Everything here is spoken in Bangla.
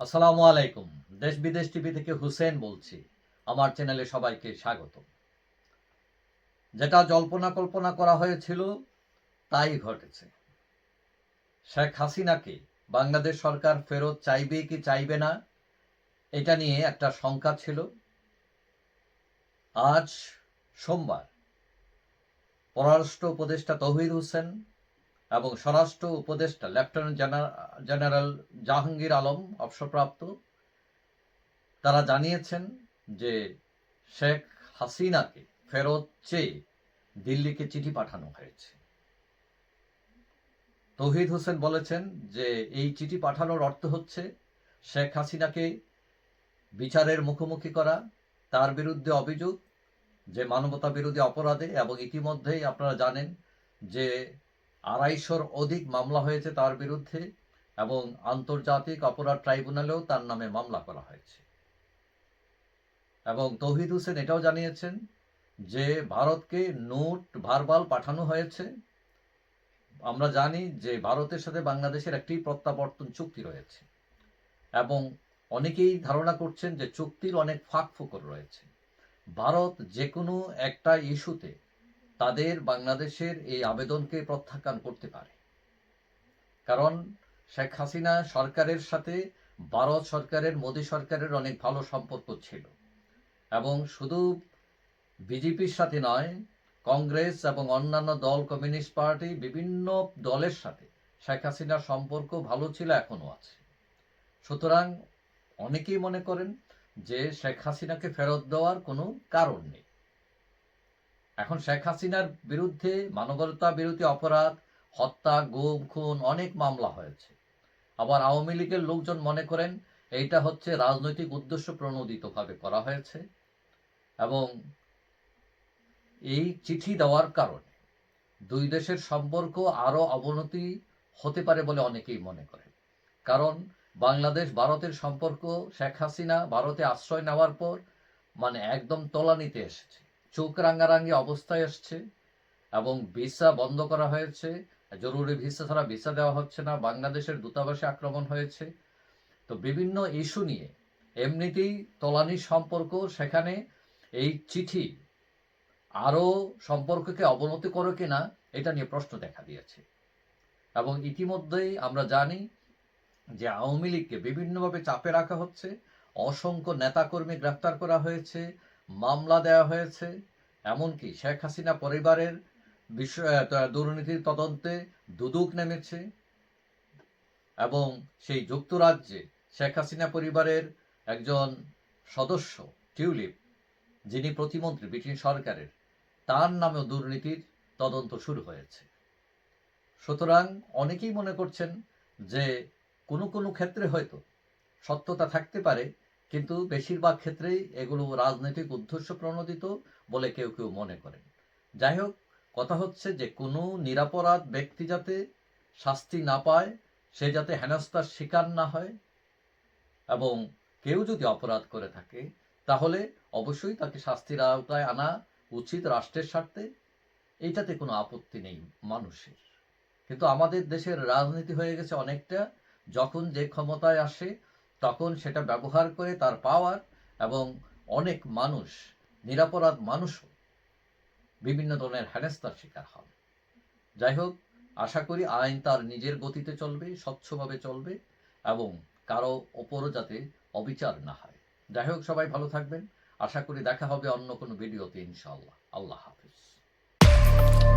আসসালামু আলাইকুম। দেশ বিদেশ টিভি থেকে হুসেন বলছি। আমার চ্যানেলে সবাইকে স্বাগত যেটা জল্পনা কল্পনা করা হয়েছিল, তাই ঘটেছে। শেখ হাসিনাকে বাংলাদেশ সরকার ফেরত চাইবে কি চাইবে না, এটা নিয়ে একটা শঙ্কা ছিল। আজ সোমবার, পররাষ্ট্র উপদেষ্টা তহিদ হোসেন এবং স্বরাষ্ট্র উপদেষ্টা, লেফটেন্যান্ট জেনারেল জাহাঙ্গীর আলম, অবসরপ্রাপ্ত। তারা জানিয়েছেন যে শেখ হাসিনাকে ফেরত চেয়ে দিল্লিকে চিঠি পাঠানো হয়েছে। তৌহিদ হোসেন বলেছেন যে এই চিঠি পাঠানোর অর্থ হচ্ছে শেখ হাসিনাকে বিচারের মুখোমুখি করা, তার বিরুদ্ধে অভিযোগ, যে মানবতা বিরোধী অপরাধে এবং ইতিমধ্যেই আপনারা জানেন যে আড়াইশোর অধিক মামলা হয়েছে তার বিরুদ্ধে এবং আন্তর্জাতিক অপরাধ ট্রাইব্যুনালেও তার নামে মামলা করা হয়েছে। এবং তৌহিদ হোসেন এটাও জানিয়েছেন যে ভারতকে নোট, ভারবাল পাঠানো হয়েছে। আমরা জানি যে ভারতের সাথে বাংলাদেশের একটি প্রত্যাবর্তন চুক্তি রয়েছে এবং অনেকেই ধারণা করছেন যে চুক্তির অনেক ফাঁক ফোকর রয়েছে। ভারত যে কোনো একটা ইস্যুতে তাদের বাংলাদেশের এই আবেদনকে প্রত্যাখ্যান করতে পারে। কারণ শেখ হাসিনা সরকারের সাথে ভারত সরকারের, মোদী সরকারের অনেক ভালো সম্পর্ক ছিল এবং শুধু বিজেপির সাথে নয়, কংগ্রেস এবং অন্যান্য দল, কমিউনিস্ট পার্টি, বিভিন্ন দলের সাথে শেখ হাসিনার সম্পর্ক ভালো ছিল, এখনও আছে। সুতরাং অনেকেই মনে করেন যে শেখ হাসিনাকে ফেরত দেওয়ার কোনো কারণ নেই। এখন শেখ হাসিনার বিরুদ্ধে মানবতা বিরোধী অপরাধ, হত্যা, গুম, খুন অনেক মামলা হয়েছে। আবার আওয়ামী লীগের লোকজন মনে করেন এইটা হচ্ছে রাজনৈতিক উদ্দেশ্য প্রণোদিতভাবে করা হয়েছে এবং এই চিঠি দেওয়ার কারণে দুই দেশের সম্পর্ক আরও অবনতি হতে পারে বলে অনেকেই মনে করেন। কারণ বাংলাদেশ ভারতের সম্পর্ক, শেখ হাসিনা ভারতে আশ্রয় নেওয়ার পর মানে একদম তলানিতে এসেছে। চোখ রাঙ্গারাঙ্গি অবস্থায় এসছে এবং ভিসা বন্ধ করা হয়েছে। জরুরি ভিসা ছাড়া ভিসা দেওয়া হচ্ছে না। বাংলাদেশের দূতাবাসে আক্রমণ হয়েছে। তো বিভিন্ন ইস্যু নিয়ে এমনিতেই তলানি সম্পর্ক, সেখানে এই চিঠি আরও সম্পর্ককে অবনতি করে কিনা, এটা নিয়ে প্রশ্ন দেখা দিয়েছে। এবং ইতিমধ্যেই আমরা জানি যে আওয়ামী লীগকে বিভিন্নভাবে চাপে রাখা হচ্ছে। অসংখ্য নেতাকর্মী গ্রেফতার করা হয়েছে। মামলা দেওয়া হয়েছে, এমনকি শেখ হাসিনা পরিবারের দুর্নীতির তদন্তে দুদুক নেমেছে এবং সেই যুক্তরাজ্যে শেখ হাসিনা পরিবারের একজন সদস্য, টিউলিপ, যিনি প্রতিমন্ত্রী ব্রিটিশ সরকারের, তার নামেও দুর্নীতির তদন্ত শুরু হয়েছে। সুতরাং অনেকেই মনে করছেন যে কোনো কোনো ক্ষেত্রে হয়তো সত্যতা থাকতে পারে কিন্তু বেশিরভাগ ক্ষেত্রেই এগুলো রাজনৈতিক উদ্দেশ্য প্রণোদিত বলে কেউ কেউ মনে করেন। যাই হোক, কথা হচ্ছে যে কোনো নিরাপরাধ ব্যক্তি যাতে শাস্তি না পায়, সে যাতে হেনস্থার শিকার না হয় এবং কেউ যদি অপরাধ করে থাকে, তাহলে অবশ্যই তাকে শাস্তির আওতায় আনা উচিত রাষ্ট্রের স্বার্থে। এইটাতে কোনো আপত্তি নেই মানুষের। কিন্তু আমাদের দেশের রাজনীতি হয়ে গেছে অনেকটা। যখন যে ক্ষমতায় আসে তখন সেটা ব্যবহার করে তার পাওয়ার এবং অনেক মানুষ, নিরাপরাধ মানুষও বিভিন্ন ধরনের হেনস্থার শিকার হন। যাই হোক, আশা করি আইন তার নিজের গতিতে চলবে, স্বচ্ছভাবে চলবে এবং কারও ওপরও যাতে অবিচার না হয়। যাই হোক, সবাই ভালো থাকবেন। আশা করি দেখা হবে অন্য কোনো ভিডিওতে ইনশাআল্লাহ। আল্লাহ হাফিজ।